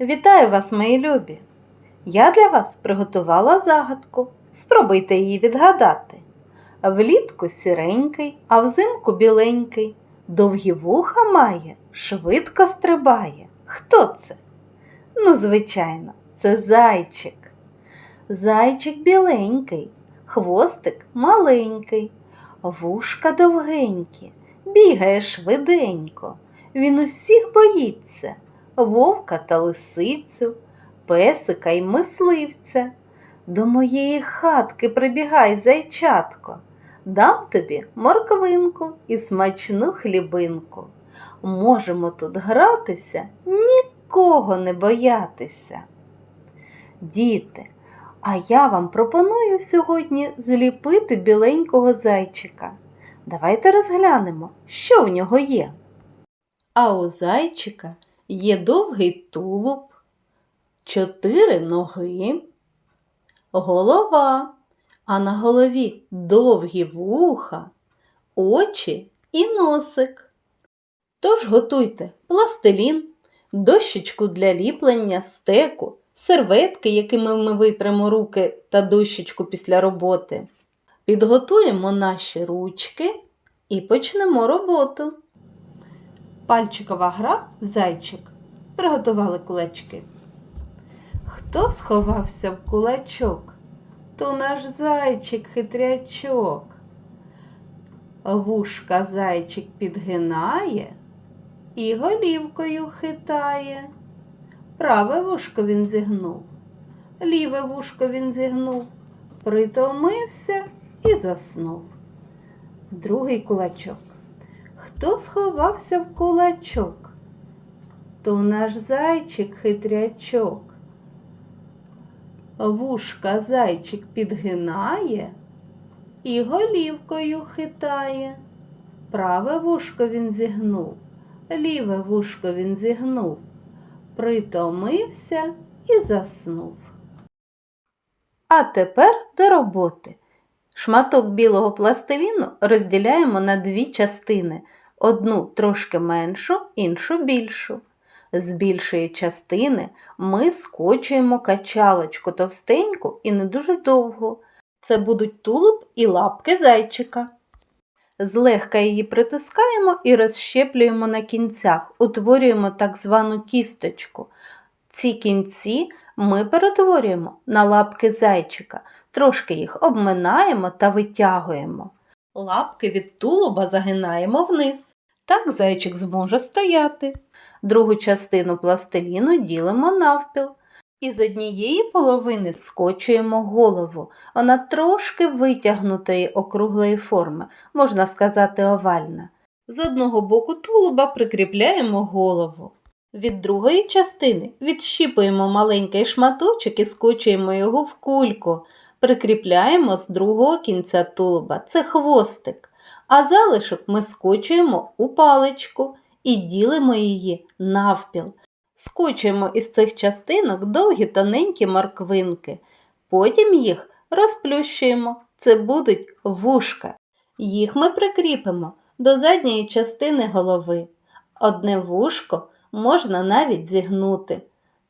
Вітаю вас, мої любі! Я для вас приготувала загадку. Спробуйте її відгадати. Влітку сіренький, а взимку біленький. Довгі вуха має, швидко стрибає. Хто це? Ну, звичайно, це зайчик. Зайчик біленький, хвостик маленький, вушка довгенькі, бігає швиденько. Він усіх боїться вовка та лисицю, песика й мисливця. До моєї хатки прибігай, зайчатко, дам тобі морквинку і смачну хлібинку. Можемо тут гратися, нікого не боятися. Діти, а я вам пропоную сьогодні зліпити біленького зайчика. Давайте розглянемо, що в нього є. А у зайчика є довгий тулуб, чотири ноги, голова, а на голові довгі вуха, очі і носик. Тож готуйте пластилін, дощечку для ліплення, стеку, серветки, якими ми витримо руки та дощечку після роботи. Підготуємо наші ручки і почнемо роботу. Пальчикова гра зайчик. Приготували кулачки. Хто сховався в кулачок? То наш зайчик хитрячок. Вушка зайчик підгинає і голівкою хитає. Праве вушко він зігнув, ліве вушко він зігнув, притомився і заснув. Другий кулачок. Хто сховався в кулачок? То наш зайчик хитрячок. Вушка зайчик підгинає і голівкою хитає. Праве вушко він зігнув, ліве вушко він зігнув, притомився і заснув. А тепер до роботи. Шматок білого пластиліну розділяємо на дві частини, одну трошки меншу, іншу більшу. З більшої частини ми скочуємо качалочку товстеньку і не дуже довгу. Це будуть тулуб і лапки зайчика. Злегка її притискаємо і розщеплюємо на кінцях, утворюємо так звану кісточку. Ці кінці ми перетворюємо на лапки зайчика, трошки їх обминаємо та витягуємо. Лапки від тулуба загинаємо вниз. Так зайчик зможе стояти. Другу частину пластиліну ділимо навпіл. І з однієї половини скочуємо голову. Вона трошки витягнутої округлої форми, можна сказати, овальна. З одного боку тулуба прикріпляємо голову. Від другої частини відщіпуємо маленький шматочок і скочуємо його в кульку. Прикріпляємо з другого кінця тулуба це хвостик, а залишок ми скочуємо у паличку і ділимо її навпіл. Скочуємо із цих частинок довгі тоненькі морквинки. Потім їх розплющуємо. Це будуть вушка. Їх ми прикріпимо до задньої частини голови. Одне вушко можна навіть зігнути.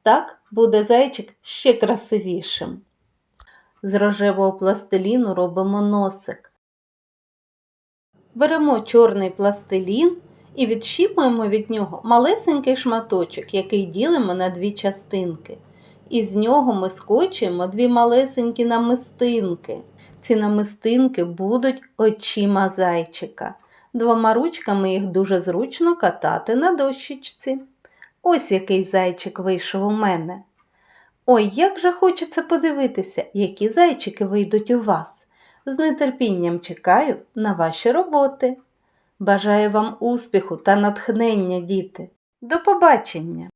Так буде зайчик ще красивішим. З рожевого пластиліну робимо носик. Беремо чорний пластилін і відщіпуємо від нього малесенький шматочок, який ділимо на дві частинки. І з нього ми скочуємо дві малесенькі намистинки. Ці намистинки будуть очима зайчика. Двома ручками їх дуже зручно катати на дощечці. Ось який зайчик вийшов у мене. Ой, як же хочеться подивитися, які зайчики вийдуть у вас. З нетерпінням чекаю на ваші роботи. Бажаю вам успіху та натхнення, діти. До побачення!